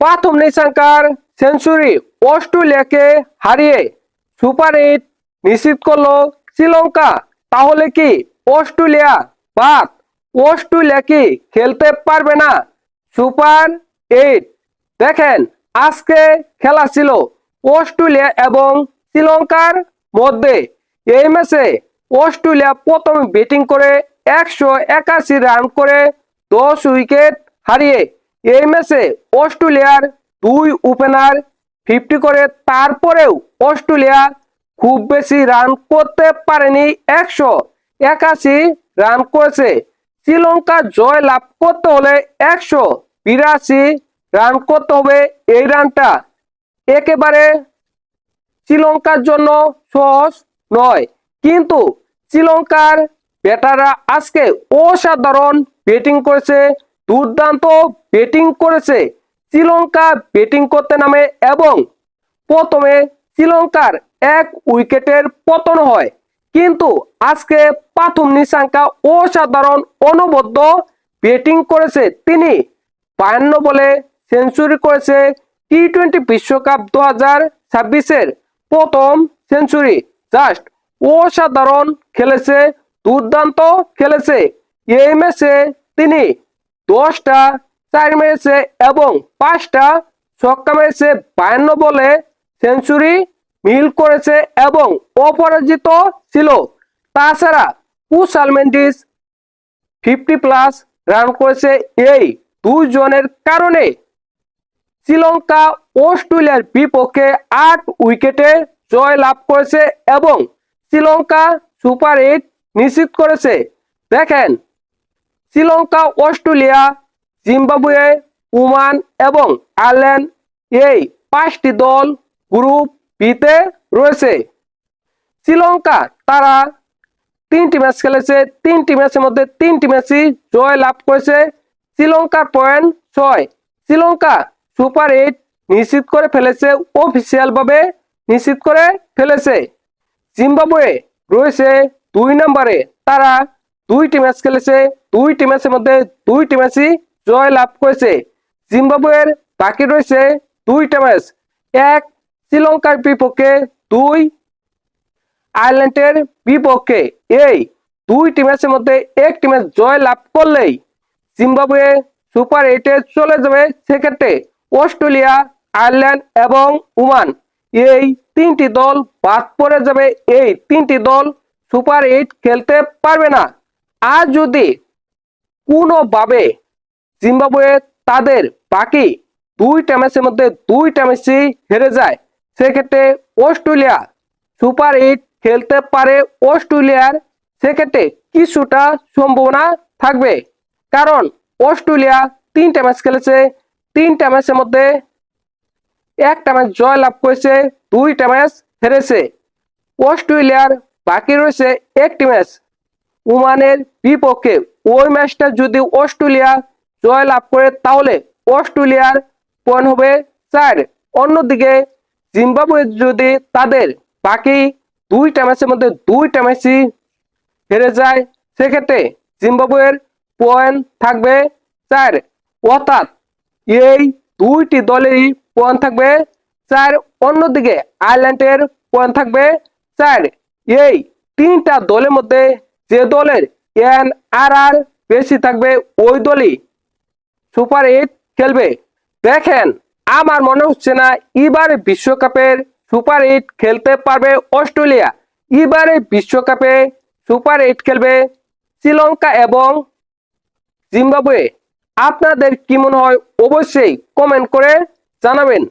প্রথম নিশাঙ্কার সেঞ্চুরি অস্ট্রেলিয়াকে হারিয়ে super eight নিশ্চিত করল শ্রীলঙ্কা। তাহলে কি অস্ট্রেলিয়া বাদ অস্ট্রেলিয়া কি খেলতে পারবে না। Super eight. দেখেন, আজকে খেলা ছিল অস্ট্রেলিয়া এবং শ্রীলঙ্কার মধ্যে। এই ম্যাচে অস্ট্রেলিয়া প্রথমে ব্যাটিং করে একশো একাশি রান করে দশ উইকেট হারিয়ে এই ম্যাচে অস্ট্রেলিয়ার দুই ওপেনার ফিফটি করে, তারপরেও অস্ট্রেলিয়া খুব বেশি রান করতে পারেনি একশো একাশি রান করেছে। শ্রীলঙ্কা জয় লাভ করতে হলে একশো বিরাশি রান করতে হবে এই রানটা। একেবারে শ্রীলঙ্কার জন্য সহজ নয়। কিন্তু শ্রীলঙ্কার ব্যাটাররা আজকে অসাধারণ ব্যাটিং করেছে। দুর্দান্ত ব্যাটিং করেছে শ্রীলঙ্কা ব্যাটিং করতে নামে এবং প্রথমে শ্রীলঙ্কার এক উইকেটের পতন হয়। কিন্তু আজকে প্রথম নিশাঙ্কা অসাধারণ অনবদ্য ব্যাটিং করেছে তিনি। বায়ান্ন বলে সেঞ্চুরি করেছে টি টোয়েন্টি বিশ্বকাপ দু হাজার ছাব্বিশের প্রথম সেঞ্চুরি। জাস্ট অসাধারণ খেলেছে, দুর্দান্ত খেলেছে। এই ম্যাচে তিনি দশটা, চার মেরেছে এবং পাঁচটা, ছক্কা মেরেছে বায়ান্ন বলে সেঞ্চুরি মিল করেছে এবং অপরাজিত ছিল। তাছাড়া Kusal Mendis fifty plus run করেছে এই দুজনের কারণে। শ্রীলঙ্কা অস্ট্রেলিয়ার বিপক্ষে আট উইকেটে জয় লাভ করেছে এবং শ্রীলঙ্কা সুপার এইট নিশ্চিত করেছে। দেখেন শ্রীলঙ্কা, অস্ট্রেলিয়া, জিম্বাবুয়ে, ওমান এবং আয়ারল্যান্ড এই পাঁচটি দল গ্রুপ বিতে রয়েছে। শ্রীলঙ্কা তারা তিনটি ম্যাচ খেলেছে, তিনটি ম্যাচের মধ্যে তিনটি ম্যাচই জয় লাভ করেছে। শ্রীলঙ্কার পয়েন্ট ছয়। শ্রীলঙ্কা সুপার এইট নিশ্চিত করে ফেলেছে অফিসিয়াল ভাবে নিশ্চিত করে ফেলেছে। জিম্বাবুয়ে রয়েছে দুই নম্বরে। তারা দুইটি ম্যাচ খেলেছে দুইটি ম্যাচের মধ্যে দুইটি ম্যাচই জয় লাভ করেছে। জিম্বাবুয়ের বাকি রয়েছে দুইটা ম্যাচ এক, শ্রীলঙ্কার বিপক্ষে, দুই, আয়ারল্যান্ডের বিপক্ষে। এই দুইটি ম্যাচের মধ্যে একটি ম্যাচ জয় লাভ করলেই জিম্বাবুয়ে সুপার এইটে চলে যাবে সেক্ষেত্রে অস্ট্রেলিয়া, আয়ারল্যান্ড এবং ওমান। এই তিনটি দল বাদ পড়ে যাবে। এই তিনটি দল সুপার এইট খেলতে পারবে না। আর যদি কোনোভাবে জিম্বাবুয়ে তাদের বাকি দুইটা ম্যাচের মধ্যে দুইটা ম্যাচই হেরে যায়, সেক্ষেত্রে অস্ট্রেলিয়া সুপার এইট খেলতে পারে অস্ট্রেলিয়ার, সেক্ষেত্রে কিছুটা সম্ভাবনা থাকবে। কারণ অস্ট্রেলিয়া তিনটা ম্যাচ খেলেছে তিনটা ম্যাচের মধ্যে একটা ম্যাচ জয় লাভ করেছে দুইটা ম্যাচ হেরেছে। অস্ট্রেলিয়ার বাকি রয়েছে একটি ম্যাচ ওমানের বিপক্ষে ওই ম্যাচটা যদি অস্ট্রেলিয়া জয় লাভ করে, তাহলে অস্ট্রেলিয়ার পয়েন্ট হবে চার। অন্যদিকে জিম্বাবুয়ে যদি তাদের বাকি দুইটা ম্যাচের মধ্যে দুইটা ম্যাচই হেরে যায়, সেক্ষেত্রে জিম্বাবুয়ের পয়েন্ট থাকবে চার। অর্থাৎ এই দুইটি দলেরই পয়েন্ট থাকবে চার। অন্যদিকে আয়ারল্যান্ডের পয়েন্ট থাকবে চার। এই তিনটা দলের মধ্যে যে দলের এন আর আর বেশি থাকবে, ওই দলই সুপার এইট খেলবে। দেখেন, আমার মনে হচ্ছে না এবারে বিশ্বকাপের সুপার এইট খেলতে পারবে অস্ট্রেলিয়া। এবারে বিশ্বকাপে সুপার এইট খেলবে শ্রীলঙ্কা এবং জিম্বাবুয়ে। আপনাদের কি মনে হয়? অবশ্যই কমেন্ট করে জানাবেন।